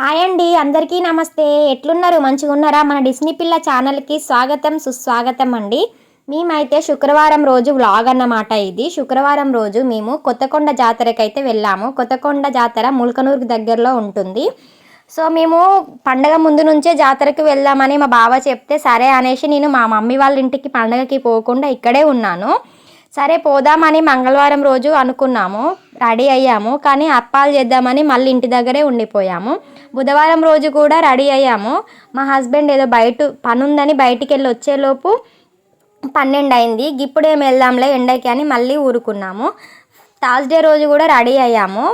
Hi అండి అందరికీ నమస్తే. ఎట్లున్నారు? మంచిగా ఉన్నారా మన డిస్నీ పిల్ల ఛానల్కి స్వాగతం సుస్వాగతం అండి. మేమైతే శుక్రవారం రోజు వ్లాగ్ అన్నమాట ఇది. శుక్రవారం రోజు మేము కొత్తకొండ జాతరకైతే అయితే వెళ్ళాము. కొత్తకొండ జాతర ముల్కనూరుకి దగ్గరలో ఉంటుంది. సో మేము పండగ ముందు నుంచే జాతరకి వెళ్దామని మా బావ చెప్తే సరే అనేసి నేను మా మమ్మీ వాళ్ళ ఇంటికి పండగకి పోకుండా ఇక్కడే ఉన్నాను. సరే పోదామని మంగళవారం రోజు అనుకున్నాము. రెడీ అయ్యాము. కానీ అప్పాలు చేద్దామని మళ్ళీ ఇంటి దగ్గరే ఉండిపోయాము. బుధవారం రోజు కూడా రెడీ అయ్యాము. మా హస్బెండ్ ఏదో బయట పని ఉందని బయటికి వెళ్ళి వచ్చేలోపు పన్నెండు అయింది ఇప్పుడేం వెళ్దాంలే ఎండకి అని మళ్ళీ ఊరుకున్నాము. థర్స్డే రోజు కూడా రెడీ అయ్యాము.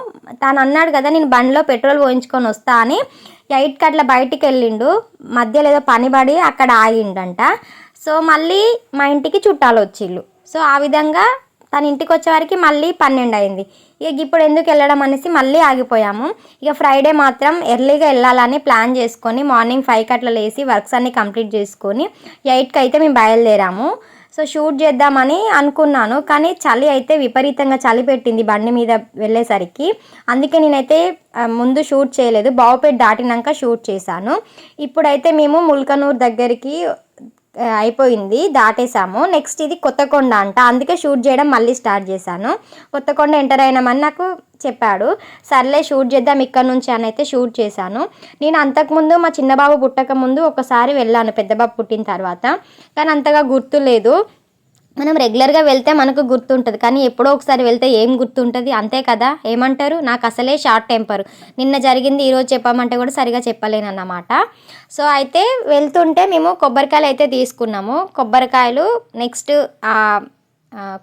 తను అన్నాడు కదా నేను బండిలో పెట్రోల్ పోయించుకొని వస్తా అని. ఎయిట్కి అట్లా బయటికి వెళ్ళిండు మధ్యలో ఏదో పని పడి అక్కడ ఆగిండంట. సో మళ్ళీ మా ఇంటికి చుట్టాలు వచ్చిళ్ళు సో ఆ విధంగా తన ఇంటికి వచ్చేవారికి మళ్ళీ పన్నెండు అయింది. ఇక ఇప్పుడు ఎందుకు వెళ్ళడం అనేసి మళ్ళీ ఆగిపోయాము. ఇక ఫ్రైడే మాత్రం ఎర్లీగా వెళ్ళాలని ప్లాన్ చేసుకొని మార్నింగ్ ఫైవ్కి అట్లా లేసి వర్క్స్ అన్ని కంప్లీట్ చేసుకొని ఎయిట్కి అయితే మేము బయలుదేరాము. సో షూట్ చేద్దామని అనుకున్నాను. కానీ చలి అయితే విపరీతంగా చలి పెట్టింది బండి మీద వెళ్ళేసరికి. అందుకే నేనైతే ముందు షూట్ చేయలేదు. బావుపేట దాటినాక షూట్ చేశాను. ఇప్పుడైతే మేము ముల్కనూరు దగ్గరికి అయిపోయింది దాటేసాము నెక్స్ట్ ఇది కొత్తకొండ అంట. అందుకే షూట్ చేయడం మళ్ళీ స్టార్ట్ చేశాను. కొత్తకొండ ఎంటర్ అయినామని నాకు చెప్పాడు. సర్లే షూట్ చేద్దాం ఇక్కడ నుంచి అని అయితే షూట్ చేశాను. నేను అంతకుముందు మా చిన్నబాబు పుట్టక ముందు ఒకసారి వెళ్ళాను పెద్దబాబు పుట్టిన తర్వాత. కానీ అంతగా గుర్తు లేదు మనం రెగ్యులర్గా వెళ్తే మనకు గుర్తుంటుంది. కానీ ఎప్పుడో ఒకసారి వెళ్తే ఏం గుర్తుంటుంది? అంతే కదా? ఏమంటారు? నాకు అసలే షార్ట్ టెంపర్. నిన్న జరిగింది ఈరోజు చెప్పామంటే కూడా సరిగా చెప్పలేను అన్నమాట సో అయితే వెళ్తుంటే మేము కొబ్బరికాయలు అయితే తీసుకున్నాము. కొబ్బరికాయలు నెక్స్ట్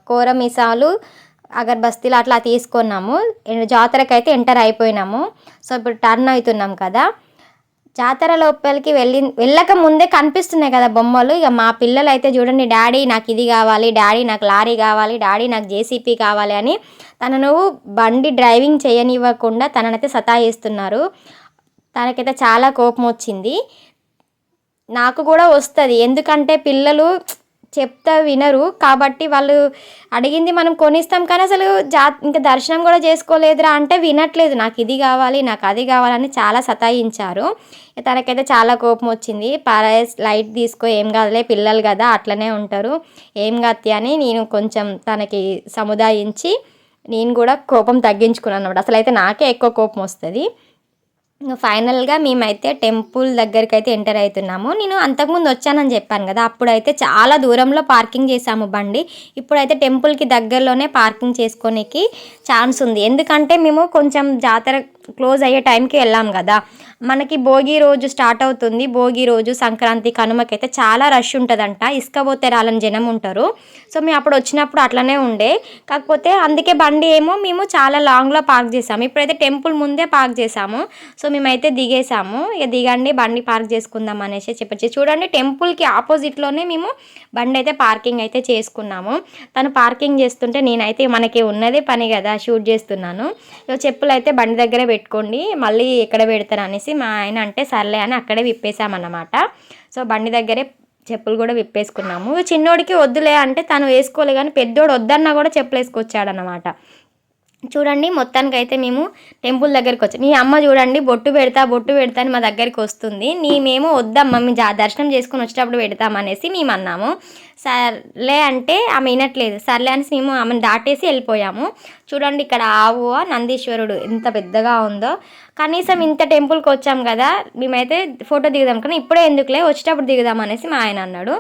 కూర మిసాలు అగర్బస్తీలు అట్లా తీసుకున్నాము. జాతరకు అయితే ఎంటర్ అయిపోయినాము. సో ఇప్పుడు టర్న్ అవుతున్నాం కదా. జాతర లోపలికి వెళ్ళి వెళ్ళక ముందే కనిపిస్తున్నాయి కదా బొమ్మలు. ఇక మా పిల్లలు అయితే చూడండి డాడీ నాకు ఇది కావాలి డాడీ నాకు లారీ కావాలి డాడీ నాకు జేసీపీ కావాలి అని తనను బండి డ్రైవింగ్ చేయనివ్వకుండా తననైతే సతాయిస్తున్నారు. తనకైతే చాలా కోపం వచ్చింది. నాకు కూడా వస్తుంది. ఎందుకంటే పిల్లలు చెప్తా వినరు. కాబట్టి వాళ్ళు అడిగింది మనం కొనిస్తాం. కానీ అసలు జా ఇంకా దర్శనం కూడా చేసుకోలేదురా అంటే వినట్లేదు. నాకు ఇది కావాలి నాకు అది కావాలని చాలా సతాయించారు. తనకైతే చాలా కోపం వచ్చింది. పారాయస్ లైట్ తీసుకో ఏం కాదులే పిల్లలు కదా అట్లనే ఉంటారు. ఏం కాదు అని నేను కొంచెం తనకి సముదాయించి నేను కూడా కోపం తగ్గించుకున్నాను అనమాట అసలు అయితే నాకే ఎక్కువ కోపం వస్తుంది. ఫైనల్గా మేమైతే టెంపుల్ దగ్గరికి అయితే ఎంటర్ అవుతున్నాము నేను అంతకుముందు వచ్చానని చెప్పాను కదా అప్పుడైతే చాలా దూరంలో పార్కింగ్ చేసాము బండి. ఇప్పుడైతే టెంపుల్కి దగ్గరలోనే పార్కింగ్ చేసుకోనికి ఛాన్స్ ఉంది. ఎందుకంటే మేము కొంచెం జాతర క్లోజ్ అయ్యే టైంకి వెళ్ళాం కదా. మనకి భోగి రోజు స్టార్ట్ అవుతుంది. భోగి రోజు సంక్రాంతి కనుమకైతే చాలా రష్ ఉంటుందంట. ఇసుక పోతే రాలని జనం ఉంటారు. సో మేము అప్పుడు వచ్చినప్పుడు అట్లనే ఉండే. కాకపోతే అందుకే బండి ఏమో మేము చాలా లాంగ్లో పార్క్ చేసాము. ఇప్పుడైతే టెంపుల్ ముందే పార్క్ చేసాము. సో మేమైతే దిగేసాము. ఇక దిగండి బండి పార్క్ చేసుకుందాం అనేసి చెప్పచ్చు. చూడండి టెంపుల్కి ఆపోజిట్లోనే మేము బండి అయితే పార్కింగ్ అయితే చేసుకున్నాము. తను పార్కింగ్ చేస్తుంటే నేనైతే మనకి ఉన్నదే పని కదా షూట్ చేస్తున్నాను. ఇక చెప్పులు అయితే బండి దగ్గరే పెట్టుకోండి. మళ్ళీ ఎక్కడ పెడతాను అనేసి మా ఆయన అంటే సర్లే అని అక్కడే విప్పేసామన్నమాట సో బండి దగ్గరే చెప్పులు కూడా విప్పేసుకున్నాము. చిన్నోడికి వద్దులే అంటే తను వేసుకోలే కానీ పెద్దోడు వద్దన్నా కూడా చెప్పులు వేసుకొచ్చాడనమాట చూడండి మొత్తానికి అయితే మేము టెంపుల్ దగ్గరికి వచ్చాం మీ అమ్మ చూడండి బొట్టు పెడతా బొట్టు పెడతా అని మా దగ్గరికి వస్తుంది. మేమేమో వద్దమ్మ మీ జా దర్శనం చేసుకుని వచ్చేటప్పుడు పెడతామనేసి మేము అన్నాము. సర్లే అంటే ఆమె వినట్లేదు. సర్లే అనేసి మేము ఆమెను దాటేసి వెళ్ళిపోయాము. చూడండి ఇక్కడ ఆవు నందీశ్వరుడు ఎంత పెద్దగా ఉందో. కనీసం ఇంత టెంపుల్కి వచ్చాం కదా మేమైతే ఫోటో దిగుదాం కానీ ఇప్పుడే ఎందుకులే వచ్చేటప్పుడు దిగుదాం అనేసి మా ఆయన అన్నాడు.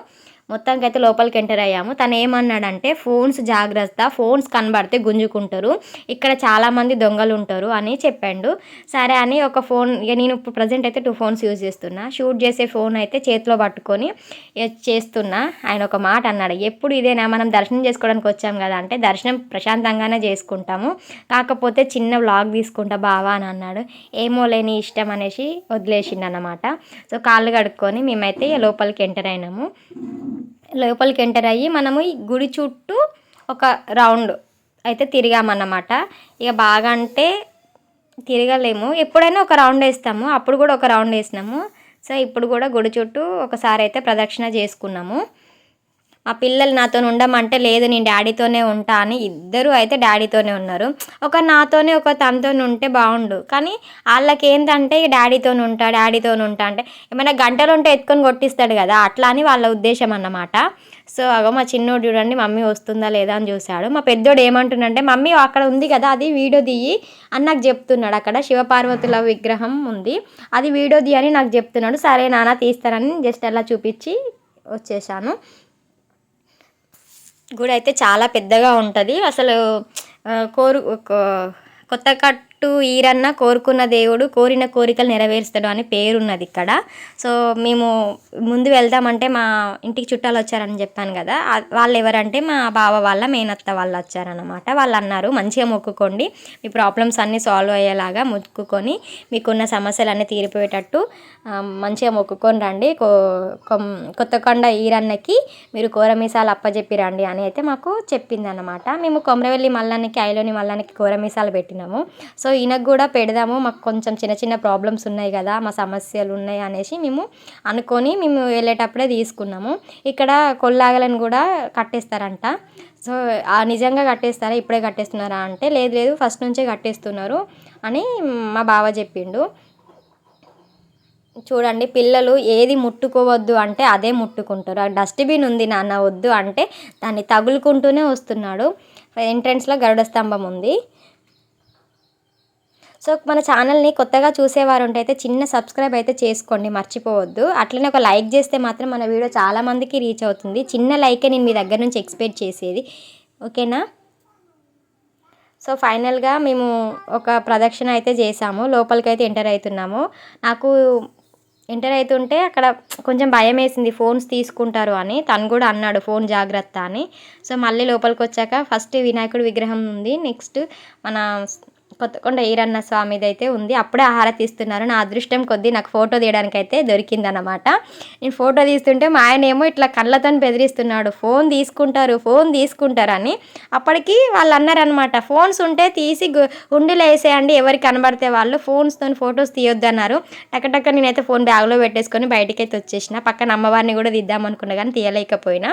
మొత్తానికి అయితే లోపలికి ఎంటర్ అయ్యాము. తను ఏమన్నాడంటే ఫోన్స్ జాగ్రత్త ఫోన్స్ కనబడితే గుంజుకుంటారు. ఇక్కడ చాలామంది దొంగలు ఉంటారు అని చెప్పాడు. సరే అని ఒక ఫోన్ ఇక నేను ఇప్పుడు ప్రజెంట్ అయితే టూ ఫోన్స్ యూజ్ చేస్తున్నా. షూట్ చేసే ఫోన్ అయితే చేతిలో పట్టుకొని చేస్తున్నా. ఆయన ఒక మాట అన్నాడు. ఎప్పుడు ఇదేనా? మనం దర్శనం చేసుకోవడానికి వచ్చాం కదా అంటే దర్శనం ప్రశాంతంగానే చేసుకుంటాము. కాకపోతే చిన్న వ్లాగ్ తీసుకుంటా బావా అని అన్నాడు. ఏమో లేని ఇష్టం అనేసి వదిలేసిండు అన్నమాట సో కాళ్ళు కడుక్కొని మేమైతే లోపలికి ఎంటర్ అయినాము. లోపలికి ఎంటర్ అయ్యి మనము ఈ గుడి చుట్టూ ఒక రౌండ్ అయితే తిరిగామన్నమాట. ఇక బాగా అంటే తిరగలేము. ఎప్పుడైనా ఒక రౌండ్ వేస్తాము. అప్పుడు కూడా ఒక రౌండ్ వేసినాము. సో ఇప్పుడు కూడా గుడి చుట్టూ ఒకసారి అయితే ప్రదక్షిణ చేసుకున్నాము. మా పిల్లలు నాతో ఉండమంటే లేదు నేను డాడీతోనే ఉంటా అని ఇద్దరు అయితే డాడీతోనే ఉన్నారు. ఒక నాతోనే ఒక తనతో ఉంటే బాగుండు. కానీ వాళ్ళకి ఏంటంటే డాడీతో ఉంటా డాడీతో ఉంటా అంటే ఏమైనా గంటలు ఉంటే ఎత్తుకొని కొట్టిస్తాడు కదా అట్లా అని వాళ్ళ ఉద్దేశం అన్నమాట. సో అగో మా చిన్నోడు చూడండి మమ్మీ వస్తుందా లేదా అని చూశాడు. మా పెద్దోడు ఏమంటున్నాడంటే మమ్మీ అక్కడ ఉంది కదా అది వీడియో తీయి అని నాకు చెప్తున్నాడు. అక్కడ శివపార్వతుల విగ్రహం ఉంది. అది వీడియో దియ్యి అని నాకు చెప్తున్నాడు. సరే నాన్న తీస్తానని జస్ట్ అలా చూపించి వచ్చేసాను. గుడి అయితే చాలా పెద్దగా ఉంటుంది. అసలు కోరు కొత్త కట్ అన్నట్టు ఈరన్న కోరుకున్న దేవుడు కోరిన కోరికలు నెరవేరుస్తాడు అని పేరున్నది ఇక్కడ. సో మేము ముందు వెళ్దామంటే మా ఇంటికి చుట్టాలు వచ్చారని చెప్పాను కదా. వాళ్ళు ఎవరంటే మా బావ వాళ్ళ మేనత్త వాళ్ళు వచ్చారనమాట వాళ్ళు అన్నారు మంచిగా మొక్కుకోండి. మీ ప్రాబ్లమ్స్ అన్నీ సాల్వ్ అయ్యేలాగా మొక్కుకొని మీకున్న సమస్యలన్నీ తీరిపోయేటట్టు మంచిగా మొక్కుకొని రండి. కో కొత్తకొండ ఈరన్నకి మీరు కోరమీసాలు అప్పచెప్పి రండి అని అయితే మాకు చెప్పింది అనమాట మేము కొమరవెల్లి మల్లన్నకి ఐలోని మల్లన్నకి కోరమీసాలు పెట్టినాము. సో ఈయనకు కూడా పెడదాము. మాకు కొంచెం చిన్న చిన్న ప్రాబ్లమ్స్ ఉన్నాయి కదా మా సమస్యలు ఉన్నాయి అనేసి మేము అనుకొని మేము వెళ్ళేటప్పుడే తీసుకున్నాము. ఇక్కడ కొల్లాగలను కూడా కట్టేస్తారంట. సో ఆ నిజంగా కట్టేస్తారా ఇప్పుడే కట్టేస్తున్నారా అంటే లేదు లేదు ఫస్ట్ నుంచే కట్టేస్తున్నారు అని మా బావ చెప్పిండు. చూడండి పిల్లలు ఏది ముట్టుకోవద్దు అంటే అదే ముట్టుకుంటారు. ఆ డస్ట్బిన్ ఉంది నాన్న వద్దు అంటే దాన్ని తగులుకుంటూనే వస్తున్నాడు. ఎంట్రన్స్లో గరుడ స్తంభం ఉంది. సో మన ఛానల్ని కొత్తగా చూసేవారు ఉంటే అయితే చిన్న సబ్స్క్రైబ్ అయితే చేసుకోండి మర్చిపోవద్దు. అట్లనే ఒక లైక్ చేస్తే మాత్రం మన వీడియో చాలామందికి రీచ్ అవుతుంది. చిన్న లైకే నేను మీ దగ్గర నుంచి ఎక్స్పెక్ట్ చేసేది. ఓకేనా? సో ఫైనల్గా మేము ఒక ప్రదక్షిణ అయితే చేసాము. లోపలికి అయితే ఎంటర్ అవుతున్నాము నాకు ఎంటర్ అవుతుంటే అక్కడ కొంచెం భయం వేసింది ఫోన్స్ తీసుకుంటారు అని. తను కూడా అన్నాడు ఫోన్ జాగ్రత్త అని. సో మళ్ళీ లోపలికి వచ్చాక ఫస్ట్ వినాయకుడి విగ్రహం ఉంది. నెక్స్ట్ మన కొత్తకొండ ఈరన్న స్వామిది అయితే ఉంది. అప్పుడే హారతి ఇస్తున్నారు నా అదృష్టం కొద్దీ నాకు ఫోటో తీయడానికి అయితే దొరికిందనమాట నేను ఫోటో తీస్తుంటే మా ఆయన ఏమో ఇట్లా కళ్ళతో బెదిరిస్తున్నాడు. ఫోన్ తీసుకుంటారు ఫోన్ తీసుకుంటారు అని. అప్పటికి వాళ్ళు అన్నారనమాట ఫోన్స్ ఉంటే తీసి ఉండిలో హుండీలో వేసేయండి ఎవరు కనబడితే వాళ్ళు ఫోన్స్తో ఫొటోస్ తీయొద్దు అన్నారు టక్కటక్క నేనైతే ఫోన్ బ్యాగ్లో పెట్టేసుకొని బయటికి అయితే వచ్చేసిన. పక్కన అమ్మవారిని కూడా తీద్దాం అనుకున్నా కానీ తీయలేకపోయినా.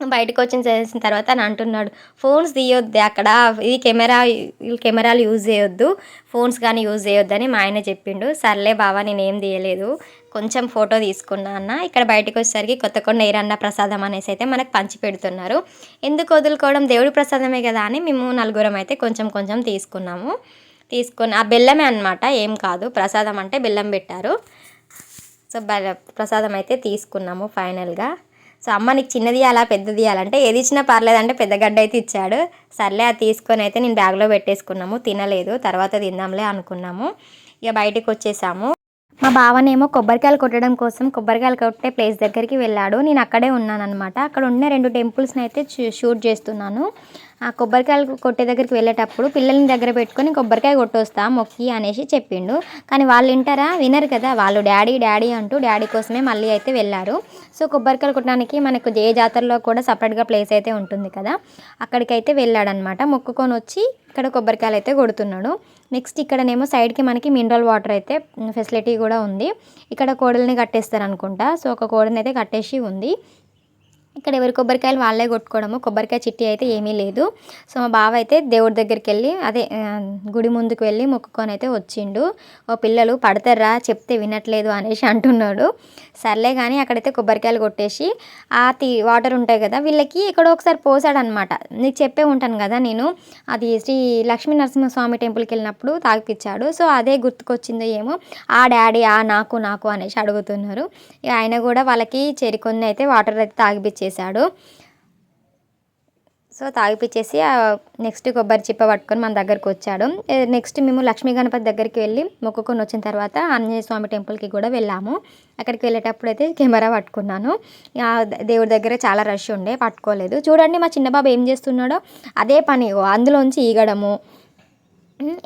బయటకు వచ్చిన చేసిన తర్వాత అని అంటున్నాడు. ఫోన్స్ తీయొద్దు అక్కడ. ఇది కెమెరా కెమెరాలు యూజ్ చేయొద్దు. ఫోన్స్ కానీ యూజ్ చేయొద్దని మా ఆయన చెప్పిండు. సర్లే బావా నేనేం తీయలేదు. కొంచెం ఫోటో తీసుకున్నా అన్న. ఇక్కడ బయటకు వచ్చేసరికి కొత్త కొండ ఏరన్న ప్రసాదం అనేసి అయితే మనకు పంచి పెడుతున్నారు. ఎందుకు వదులుకోవడం? దేవుడి ప్రసాదమే కదా అని మేము నలుగురం అయితే కొంచెం కొంచెం తీసుకున్నాము. తీసుకొని ఆ బెల్లమే అన్నమాట. ఏం కాదు. ప్రసాదం అంటే బెల్లం పెట్టారు. సో ప్రసాదం అయితే తీసుకున్నాము ఫైనల్గా. సో అమ్మ నీకు చిన్నది అలా పెద్దది ఇవ్వాలంటే ఏది ఇచ్చినా పర్లేదు అంటే పెద్ద గడ్డ అయితే ఇచ్చాడు. సర్లే అది తీసుకొని అయితే నేను బ్యాగ్లో పెట్టేసుకున్నాము. తినలేదు తర్వాత తిందాంలే అనుకున్నాము. ఇక బయటికి వచ్చేసాము. మా బావనేమో కొబ్బరికాయలు కొట్టడం కోసం కొబ్బరికాయలు కొట్టే ప్లేస్ దగ్గరికి వెళ్ళాడు. నేను అక్కడే ఉన్నాను అనమాట అక్కడ ఉన్న రెండు టెంపుల్స్ని అయితే షూట్ చేస్తున్నాను. ఆ కొబ్బరికాయలు కొట్టే దగ్గరికి వెళ్ళేటప్పుడు పిల్లల్ని దగ్గర పెట్టుకొని కొబ్బరికాయ కొట్టొస్తా మొక్కి అనేసి చెప్పిండు. కానీ వాళ్ళు వింటారా? వినరు కదా. వాళ్ళు డాడీ డాడీ అంటూ డాడీ కోసమే మళ్ళీ అయితే వెళ్ళారు. సో కొబ్బరికాయలు కొట్టడానికి మనకు ఏ జాతరలో కూడా సపరేట్గా ప్లేస్ అయితే ఉంటుంది కదా. అక్కడికైతే వెళ్ళాడనమాట. మొక్కుకొని వచ్చి ఇక్కడ కొబ్బరికాయలు అయితే కొడుతున్నాడు. నెక్స్ట్ ఇక్కడనేమో సైడ్కి మనకి మినరల్ వాటర్ అయితే ఫెసిలిటీ కూడా ఉంది. ఇక్కడ కోడల్ని కట్టేస్తారు అనుకుంటా సో ఒక కోడని అయితే కట్టేసి ఉంది. ఇక్కడ ఎవరి కొబ్బరికాయలు వాళ్ళే కొట్టుకోవడము. కొబ్బరికాయ చిట్టి అయితే ఏమీ లేదు. సో మా బావ అయితే దేవుడి దగ్గరికి వెళ్ళి అదే గుడి ముందుకు వెళ్ళి మొక్కుకొని అయితే వచ్చిండు. ఓ పిల్లలు పడతారా? చెప్తే వినట్లేదు అనేసి అంటున్నాడు. సర్లే కానీ అక్కడైతే కొబ్బరికాయలు కొట్టేసి ఆ తీ వాటర్ ఉంటాయి కదా వీళ్ళకి ఇక్కడ ఒకసారి పోసాడనమాట నీకు చెప్పే ఉంటాను కదా నేను. అది శ్రీ లక్ష్మీ నరసింహస్వామి టెంపుల్కి వెళ్ళినప్పుడు తాగిపిచ్చాడు. సో అదే గుర్తుకొచ్చిందో ఏమో ఆ డాడీ ఆ నాకు నాకు అనేసి అడుగుతున్నారు. ఇక ఆయన కూడా వాళ్ళకి చెరికొన్ని అయితే వాటర్ అయితే తాగిపిచ్చేసాడు సో తాగిపిచ్చేసి నెక్స్ట్ కొబ్బరి చిప్ప పట్టుకొని మన దగ్గరికి వచ్చాడు. నెక్స్ట్ మేము లక్ష్మీ గణపతి దగ్గరికి వెళ్ళి మొక్కుకొని వచ్చిన తర్వాత ఆంజనేయ స్వామి టెంపుల్కి కూడా వెళ్ళాము. అక్కడికి వెళ్ళేటప్పుడు అయితే కెమెరా పట్టుకున్నాను. దేవుడి దగ్గర చాలా రష్ ఉండే పట్టుకోలేదు. చూడండి మా చిన్న బాబు ఏం చేస్తున్నాడో అదే పని. అందులోంచి ఈగడము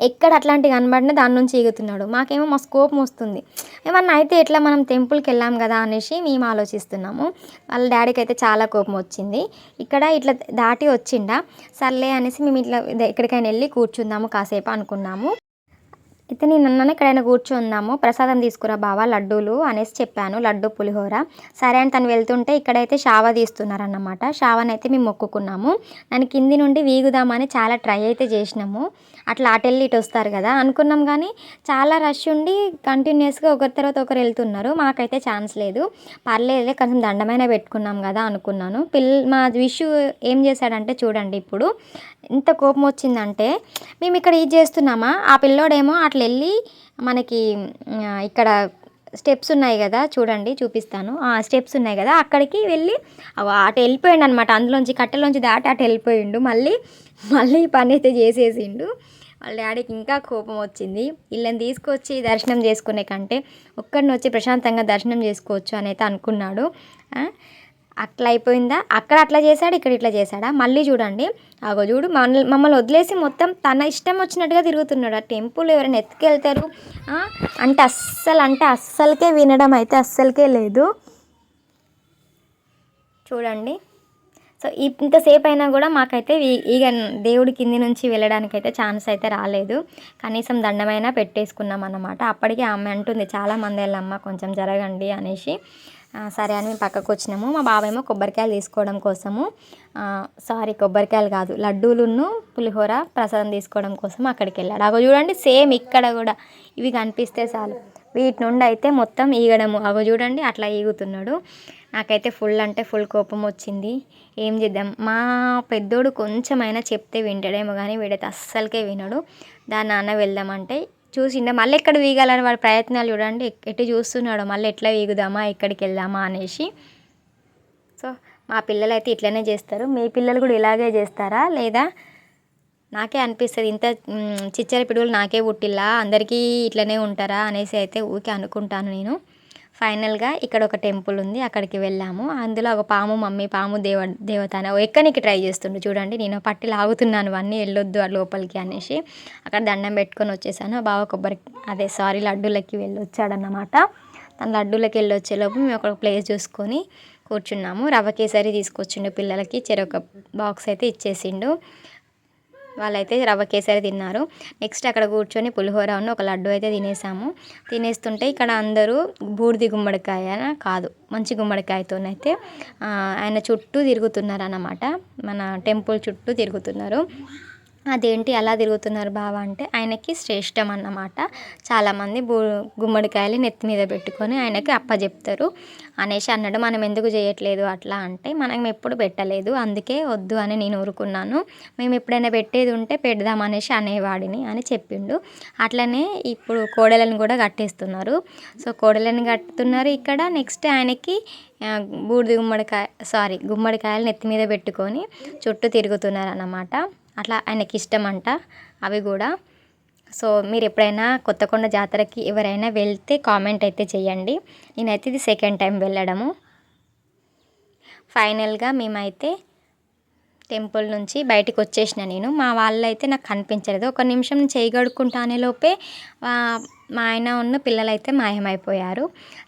ఎక్కడ అట్లాంటివి కనబడినా దాని నుంచి ఎగుతున్నాడు మాకేమో మా స్కోప్ వస్తుంది ఏమన్నా అయితే ఎట్లా మనం టెంపుల్కి వెళ్ళాం కదా అనేసి మేము ఆలోచిస్తున్నాము. వాళ్ళ డాడీకి అయితే చాలా కోపం వచ్చింది. ఇక్కడ ఇట్లా దాటి వచ్చిండా? సర్లే అనేసి మేము ఇట్లా ఎక్కడికైనా వెళ్ళి కూర్చుందాము కాసేపు అనుకున్నాము. అయితే నేను అన్నాను ఎక్కడైనా కూర్చుందాము ప్రసాదం తీసుకురా బావా లడ్డూలు అనేసి చెప్పాను. లడ్డు పులిహోర. సరే అని తను వెళ్తుంటే ఇక్కడైతే షావ తీస్తున్నారన్నమాట. షావనైతే మేము మొక్కుకున్నాము. దాని కింది నుండి వీగుదామని చాలా ట్రై అయితే చేసినాము. అట్లా అటెళ్ళి ఇటు వస్తారు కదా. అనుకున్నాం కానీ చాలా రష్ ఉండి కంటిన్యూస్గా ఒకరి తర్వాత ఒకరు వెళ్తున్నారు. మాకైతే ఛాన్స్ లేదు. పర్లేదులే కొంచెం దండమైన పెట్టుకున్నాం కదా అనుకున్నాను. పిల్ల మా విషు ఏం చేశాడంటే చూడండి ఇప్పుడు ఎంత కోపం వచ్చిందంటే మేము ఇక్కడ ఇది చేస్తున్నామా? ఆ పిల్లోడేమో అట్లా వెళ్ళి మనకి ఇక్కడ స్టెప్స్ ఉన్నాయి కదా చూడండి చూపిస్తాను. ఆ స్టెప్స్ ఉన్నాయి కదా అక్కడికి వెళ్ళి అటు వెళ్ళిపోయిండు అనమాట అందులోంచి కట్టెలోంచి దాటి అటు వెళ్ళిపోయిండు. మళ్ళీ మళ్ళీ పని అయితే చేసేసిండు. వాళ్ళ డాడీకి ఇంకా కోపం వచ్చింది. వీళ్ళని తీసుకొచ్చి దర్శనం చేసుకునే కంటే ఒక్కడిని వచ్చి ప్రశాంతంగా దర్శనం చేసుకోవచ్చు అని అయితే అనుకున్నాడు. అట్లా అయిపోయిందా? అక్కడ అట్లా చేశాడు? ఇక్కడ ఇట్లా చేశాడా? మళ్ళీ చూడండి. అగో చూడు మన మమ్మల్ని వదిలేసి మొత్తం తన ఇష్టం వచ్చినట్టుగా తిరుగుతున్నాడు. ఆ టెంపుల్ ఎవరైనా ఎత్తుకెళ్తారు? అంటే అస్సలు అంటే అస్సలకే వినడం అయితే అస్సలకే లేదు. చూడండి. సో ఇంతసేపు అయినా కూడా మాకైతే ఇక ఈగ దేవుడి కింది నుంచి వెళ్ళడానికి అయితే ఛాన్స్ అయితే రాలేదు. కనీసం దండమైనా పెట్టేసుకున్నాం అన్నమాట. అప్పటికే ఆమె అంటుంది చాలా మంది వెళ్ళమ్మ కొంచెం జరగండి అనేసి. సరే అని మేము పక్కకు వచ్చినాము. మా బాబాయేమో కొబ్బరికాయలు తీసుకోవడం కోసము సారీ కొబ్బరికాయలు కాదు లడ్డూలును పులిహోర ప్రసాదం తీసుకోవడం కోసం అక్కడికి వెళ్ళాడు. అగో చూడండి సేమ్ ఇక్కడ కూడా ఇవి కనిపిస్తే చాలు. వీటి నుండి అయితే మొత్తం ఈగడము. అగో చూడండి అట్లా ఈగుతున్నాడు. నాకైతే ఫుల్ అంటే ఫుల్ కోపం వచ్చింది. ఏం చేద్దాం? మా పెద్దోడు కొంచెమైనా చెప్తే వింటాడేమో కానీ వీడైతే అస్సలకే వినడు. దాని నాన్న వెళ్దామంటే చూసిండే. మళ్ళీ ఎక్కడ వీగాలని వాడి ప్రయత్నాలు చూడండి ఎక్- ఎటు చూస్తున్నాడు. మళ్ళీ ఎట్లా వీగుదామా ఎక్కడికి వెళ్దామా అనేసి. సో మా పిల్లలు అయితే ఇట్లనే చేస్తారు. మీ పిల్లలు కూడా ఇలాగే చేస్తారా? లేదా నాకే అనిపిస్తుంది. ఇంత చిచ్చర పిడుగులు నాకే పుట్టిల్లా? అందరికీ ఇట్లనే ఉంటారా? అనేసి అయితే ఊరికే అనుకుంటాను నేను. ఫైనల్గా ఇక్కడ ఒక టెంపుల్ ఉంది అక్కడికి వెళ్ళాము. అందులో ఒక పాము మమ్మీ పాము దేవ దేవత అని ఎక్కనికి ట్రై చేస్తుండు చూడండి. నేను పట్టి లాగుతున్నాను అన్నీ వెళ్ళొద్దు ఆ లోపలికి అనేసి. అక్కడ దండం పెట్టుకొని వచ్చేసాను. ఆ బావ కొబ్బరి అదే సారీ లడ్డూలకి వెళ్ళొచ్చాడన్నమాట. తన లడ్డూలకి వెళ్ళి మేము ఒక ప్లేస్ చూసుకొని కూర్చున్నాము. రవ్వ కేసరి తీసుకొచ్చిండు పిల్లలకి చెరొక బాక్స్ అయితే ఇచ్చేసిండు. వాళ్ళైతే రవ్వ కేసరి తిన్నారు. నెక్స్ట్ అక్కడ కూర్చొని పులిహోర ఉన్న ఒక లడ్డు అయితే తినేసాము. తినేస్తుంటే ఇక్కడ అందరూ బూడిది గుమ్మడికాయ కాదు మంచి గుమ్మడికాయతోనైతే ఆయన చుట్టూ తిరుగుతున్నారు అన్నమాట మన టెంపుల్ చుట్టూ తిరుగుతున్నారు. అదేంటి అలా తిరుగుతున్నారు బావ అంటే ఆయనకి శ్రేష్టం అన్నమాట. చాలామంది బూ గుమ్మడికాయలు నెత్తి మీద పెట్టుకొని ఆయనకి అప్పచెప్తారు అనేసి అన్నాడు మనం ఎందుకు చేయట్లేదు అట్లా అంటే మనం ఎప్పుడు పెట్టలేదు అందుకే వద్దు అని నేను ఊరుకున్నాను. మేము ఎప్పుడైనా పెట్టేది ఉంటే పెడదాం అనేసి అనేవాడిని అని చెప్పిండు. అట్లనే ఇప్పుడు కోడలను కూడా కట్టేస్తున్నారు. సో కోడలను కట్టుతున్నారు ఇక్కడ. నెక్స్ట్ ఆయనకి బూడిద గుమ్మడికాయ సారీ గుమ్మడికాయలు నెత్తి మీద పెట్టుకొని చుట్టూ తిరుగుతున్నారు అన్నమాట. అట్లా ఆయనకి ఇష్టం అంట అవి కూడా. సో మీరు ఎప్పుడైనా కొత్తకొండ జాతరకి ఎవరైనా వెళ్తే కామెంట్ అయితే చేయండి నేనైతే ఇది సెకండ్ టైం వెళ్ళడము. ఫైనల్గా మేమైతే టెంపుల్ నుంచి బయటకు వచ్చేసిన నేను. మా వాళ్ళు అయితే నాకు కనిపించలేదు. ఒక నిమిషం చేయగడుకుంటానే లోపే మా ఆయన ఉన్న పిల్లలు అయితే మాయమైపోయారు.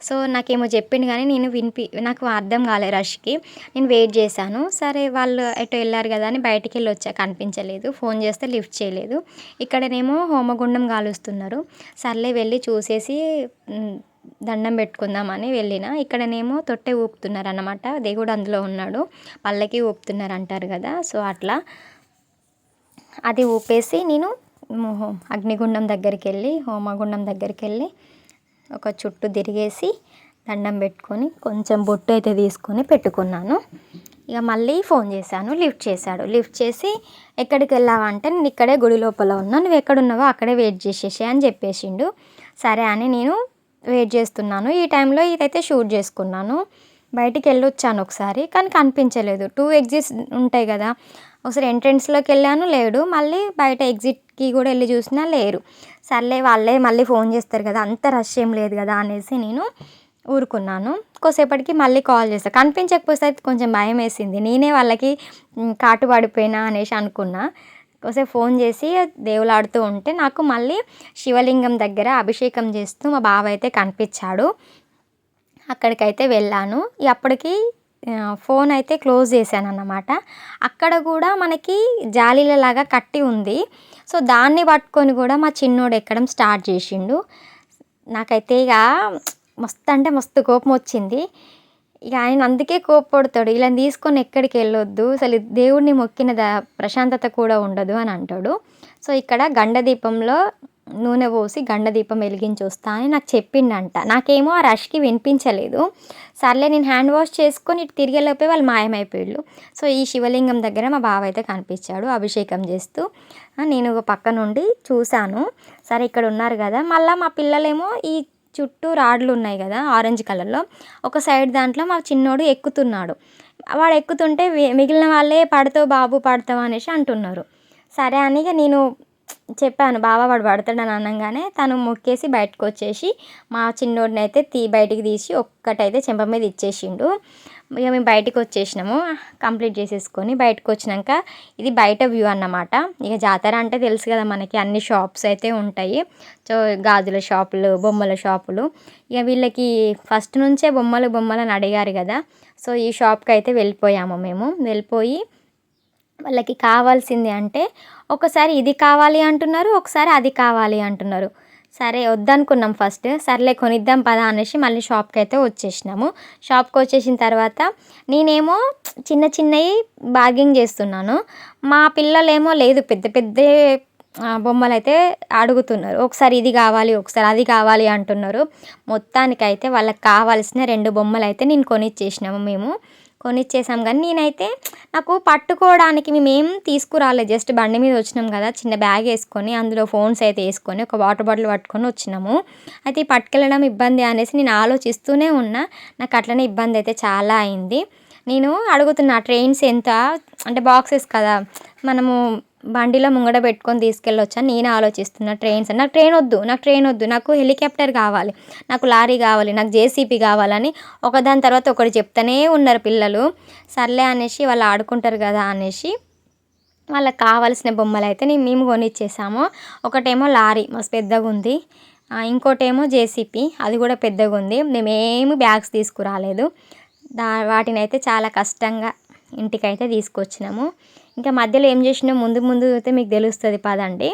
సో నాకేమో చెప్పిండు కానీ నేను వినిపి నాకు అర్థం కాలే రష్కి. నేను వెయిట్ చేశాను. సరే వాళ్ళు ఎటు వెళ్ళారు కదా అని బయటికి వెళ్ళి వచ్చా కనిపించలేదు. ఫోన్ చేస్తే లిఫ్ట్ చేయలేదు. ఇక్కడనేమో హోమగుండం కాలుస్తున్నారు. సర్లే వెళ్ళి చూసేసి దండం పెట్టుకుందామని వెళ్ళిన. ఇక్కడనేమో తొట్టె ఊపుతున్నారు దేవుడు అందులో ఉన్నాడు. పల్లకి ఊపుతున్నారు అంటారు కదా. సో అట్లా అది ఊపేసి నేను అగ్నిగుండం దగ్గరికి వెళ్ళి హోమగుండం దగ్గరికి వెళ్ళి ఒక చుట్టూ తిరిగేసి దండం పెట్టుకొని కొంచెం బొట్టు అయితే తీసుకొని పెట్టుకున్నాను. ఇక మళ్ళీ ఫోన్ చేశాను. లిఫ్ట్ చేశాడు. లిఫ్ట్ చేసి ఎక్కడికి వెళ్ళావంటే నేను ఇక్కడే గుడి లోపల ఉన్నా. నువ్వు ఎక్కడున్నావో అక్కడే వెయిట్ చేసేసి అని చెప్పేసిండు. సరే అని నేను వెయిట్ చేస్తున్నాను. ఈ టైంలో ఇదైతే షూట్ చేసుకున్నాను. బయటికి వెళ్ళొచ్చాను ఒకసారి కానీ కనిపించలేదు. టూ ఎగ్జిట్స్ ఉంటాయి కదా ఒకసారి ఎంట్రెన్స్లోకి వెళ్ళాను లేడు. మళ్ళీ బయట ఎగ్జిట్కి కూడా వెళ్ళి చూసినా లేరు. సర్లే వాళ్ళే మళ్ళీ ఫోన్ చేస్తారు కదా అంత రష్ ఏం లేదు కదా అనేసి నేను ఊరుకున్నాను. కొద్దిసేపటికి మళ్ళీ కాల్ చేస్తాను కనిపించకపోతే కొంచెం భయం వేసింది. నేనే వాళ్ళకి కాటు పడిపోయినా అనేసి అనుకున్నా. ఒకసారి ఫోన్ చేసి దేవులాడుతూ ఉంటే నాకు మళ్ళీ శివలింగం దగ్గర అభిషేకం చేస్తూ మా బావ అయితే కనిపించాడు. అక్కడికైతే వెళ్ళాను. అప్పటికి ఫోన్ అయితే క్లోజ్ చేశాను అన్నమాట అక్కడ కూడా మనకి జాలీలలాగా కట్టి ఉంది. సో దాన్ని పట్టుకొని కూడా మా చిన్నోడు ఎక్కడం స్టార్ట్ చేసిండు. నాకైతే ఇక మస్తు అంటే మస్తు కోపం వచ్చింది. ఇక ఆయన అందుకే కోప్పడతాడు ఇలా తీసుకొని ఎక్కడికి వెళ్ళొద్దు అసలు దేవుడిని మొక్కిన ద ప్రశాంతత కూడా ఉండదు అని అంటాడు. సో ఇక్కడ గండ దీపంలో నూనె పోసి గండ దీపం వెలిగించి వస్తా అని నాకు చెప్పిండంట. నాకేమో ఆ రష్కి వినిపించలేదు. సర్లే నేను హ్యాండ్ వాష్ చేసుకొని ఇటు తిరిగేలోపే వాళ్ళు మాయమైపోయాళ్ళు. సో ఈ శివలింగం దగ్గర మా బావ అయితే కనిపించాడు అభిషేకం చేస్తూ. నేను ఒక పక్క నుండి చూశాను. సరే ఇక్కడ ఉన్నారు కదా. మళ్ళీ మా పిల్లలేమో ఈ చుట్టూ రాడ్లు ఉన్నాయి కదా ఆరెంజ్ కలర్లో. ఒక సైడ్ దాంట్లో మా చిన్నోడు ఎక్కుతున్నాడు. వాడు ఎక్కుతుంటే మిగిలిన వాళ్ళే పడతావు బాబు పడతావు అనేసి అంటున్నారు. సరే అని ఇక నేను చెప్పాను బాబా వాడు పడతాడని అనగానే తను మొక్కేసి బయటకు వచ్చేసి మా చిన్నోడిని అయితే తీ బయటికి తీసి ఒక్కటైతే చెంప మీద ఇచ్చేసిండు. ఇక మేము బయటకు వచ్చేసినాము కంప్లీట్ చేసేసుకొని బయటకు వచ్చినాక ఇది బయట వ్యూ అన్నమాట. ఇక జాతర అంటే తెలుసు కదా మనకి అన్ని షాప్స్ అయితే ఉంటాయి. సో గాజుల షాపులు బొమ్మల షాపులు. ఇక వీళ్ళకి ఫస్ట్ నుంచే బొమ్మలు బొమ్మలని అడిగారు కదా. సో ఈ షాప్కి అయితే వెళ్ళిపోయాము మేము. వెళ్ళిపోయి వాళ్ళకి కావాల్సింది అంటే ఒకసారి ఇది కావాలి అంటున్నారు ఒకసారి అది కావాలి అంటున్నారు. సరే వద్దనుకున్నాం ఫస్ట్. సర్లే కొనిద్దాం పదా అనేసి మళ్ళీ షాప్కి అయితే వచ్చేసినాము. షాప్కి వచ్చేసిన తర్వాత నేనేమో చిన్న చిన్నవి బార్గింగ్ చేస్తున్నాను. మా పిల్లలేమో లేదు పెద్ద పెద్ద బొమ్మలు అయితే అడుగుతున్నారు. ఒకసారి ఇది కావాలి ఒకసారి అది కావాలి అంటున్నారు. మొత్తానికైతే వాళ్ళకి కావాల్సిన రెండు బొమ్మలు అయితే నేను కొనిచ్చేసినాము మేము. కొనిచ్చేసాం. కానీ నేనైతే నాకు పట్టుకోవడానికి మేమేం తీసుకురాలేదు. జస్ట్ బండి మీద వచ్చినాం కదా చిన్న బ్యాగ్ వేసుకొని అందులో ఫోన్స్ అయితే వేసుకొని ఒక వాటర్ బాటిల్ పట్టుకొని వచ్చినాము. అయితే పట్టుకెళ్ళడం ఇబ్బంది అనేసి నేను ఆలోచిస్తూనే ఉన్నా. నాకు అట్లనే ఇబ్బంది అయితే చాలా అయింది. నేను అడుగుతున్నా ట్రైన్స్ ఎంత? అంటే బాక్సెస్ కదా మనము బండిలో ముంగడ పెట్టుకొని తీసుకెళ్ళొచ్చా? అని నేను ఆలోచిస్తున్నా. ట్రైన్స్ నాకు ట్రైన్ వద్దు. నాకు ట్రైన్ వద్దు. నాకు హెలికాప్టర్ కావాలి. నాకు లారీ కావాలి. నాకు జేసీపీ కావాలని ఒకదాని తర్వాత ఒకటి చెప్తూనే ఉన్నారు పిల్లలు. సర్లే అనేసి వాళ్ళు ఆడుకుంటారు కదా అనేసి వాళ్ళకి కావాల్సిన బొమ్మలు అయితే నేను మేము కొనిచ్చేసాము. ఒకటేమో లారీ. మస్తు పెద్దగా ఉంది. ఇంకోటేమో జేసీపీ అది కూడా పెద్దగా ఉంది. మేమేమి బ్యాగ్స్ తీసుకురాలేదు. దా వాటిని అయితే చాలా కష్టంగా ఇంటికైతే తీసుకొచ్చినాము. ఇంకా మధ్యలో ఏం చేసినా ముందు ముందు అయితే మీకు తెలుస్తుంది పదండి.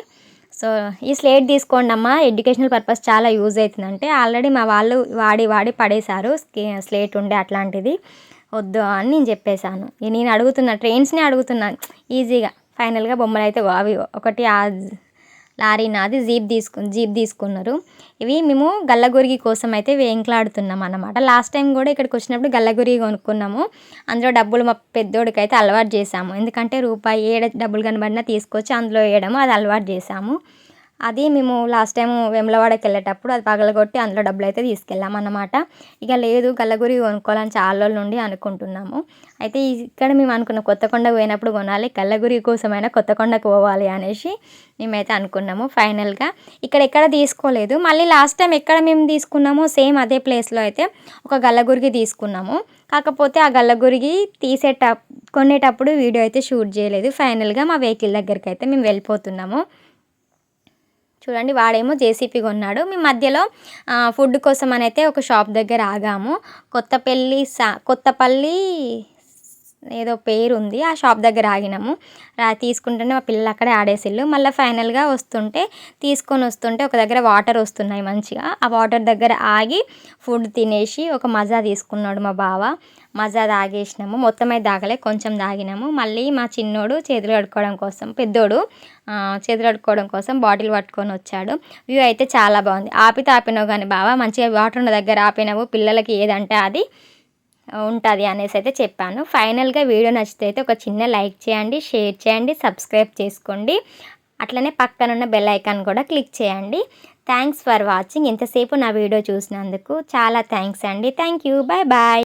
సో ఈ స్లేట్ తీసుకోండి అమ్మా. ఎడ్యుకేషనల్ పర్పస్ చాలా యూజ్ అవుతుందంటే ఆల్రెడీ మా వాళ్ళు వాడి వాడి పడేశారు. స్లేట్ ఉండే అట్లాంటిది. వద్దు అని నేను చెప్పేశాను. నేను అడుగుతున్నా ట్రైన్స్ని అడుగుతున్నాను ఈజీగా. ఫైనల్గా బొమ్మలు అయితే అవి ఒకటి లారీ నాది జీప్ తీసుకు జీప్ తీసుకున్నారు. ఇవి మేము గల్లగురిగి కోసం అయితే వేంకలాడుతున్నాం అన్నమాట. లాస్ట్ టైం కూడా ఇక్కడికి వచ్చినప్పుడు గల్లగురిగి కొనుక్కున్నాము. అందులో డబ్బులు మా పెద్దోడికి అయితే అలవాటు చేసాము ఎందుకంటే రూపాయి ఏడ డబ్బులు కనబడినా తీసుకొచ్చి అందులో వేయడము అది అలవాటు చేసాము అది మేము లాస్ట్ టైం వేములవాడకి వెళ్ళేటప్పుడు అది పగలగొట్టి అందులో డబ్బులు అయితే తీసుకెళ్ళాం అన్నమాట. ఇక లేదు గల్లగురి కొనుక్కోవాలని చాలా రోజుల నుండి అనుకుంటున్నాము. అయితే ఇక్కడ మేము అనుకున్న కొత్తకొండ పోయినప్పుడు కొనాలి గల్లగురి కోసమైనా కొత్తకొండకు పోవాలి అనేసి మేమైతే అనుకున్నాము ఫైనల్గా. ఇక్కడ ఎక్కడ తీసుకోలేదు మళ్ళీ లాస్ట్ టైం ఎక్కడ మేము తీసుకున్నామో సేమ్ అదే ప్లేస్లో అయితే ఒక గల్లగురికి తీసుకున్నాము. కాకపోతే ఆ గల్లగురికి తీసేట కొనేటప్పుడు వీడియో అయితే షూట్ చేయలేదు. ఫైనల్గా మా వెహికల్ దగ్గరికి అయితే మేము వెళ్ళిపోతున్నాము. చూడండి వాడేమో జేసీపీ కొన్నాడు. మేము మధ్యలో ఫుడ్ కోసం అని అయితే ఒక షాప్ దగ్గర ఆగాము. కొత్తపల్లి సా కొత్తపల్లి ఏదో పేరు ఉంది ఆ షాప్ దగ్గర ఆగినాము. రా తీసుకుంటేనే మా పిల్లలు అక్కడే ఆడేసిళ్ళు. మళ్ళీ ఫైనల్గా వస్తుంటే తీసుకొని వస్తుంటే ఒక దగ్గర వాటర్ వస్తున్నాయి మంచిగా. ఆ వాటర్ దగ్గర ఆగి ఫుడ్ తినేసి ఒక మజా తీసుకున్నాడు మా బావ. మజా తాగేసినాము. మొత్తం అయితే తాగలే కొంచెం తాగినాము. మళ్ళీ మా చిన్నోడు చేతులు కడుక్కోవడం కోసం పెద్దోడు చేతులు కడుక్కోవడం కోసం బాటిల్ పట్టుకొని వచ్చాడు. వ్యూ అయితే చాలా బాగుంది. ఆపి తాపినావు కానీ బావ మంచిగా వాటర్ ఉన్న దగ్గర ఆపినావు. పిల్లలకి ఏదంటే అది. ఉంటుంది అనేసి అయితే చెప్పాను. ఫైనల్గా వీడియో నచ్చితే అయితే ఒక చిన్న లైక్ చేయండి షేర్ చేయండి సబ్స్క్రైబ్ చేసుకోండి. అట్లనే పక్కనున్న బెల్ ఐకాన్ కూడా క్లిక్ చేయండి. థ్యాంక్స్ ఫర్ వాచింగ్ ఇంతసేపు నా వీడియో చూసినందుకు చాలా థ్యాంక్స్ అండి. Thank you bye bye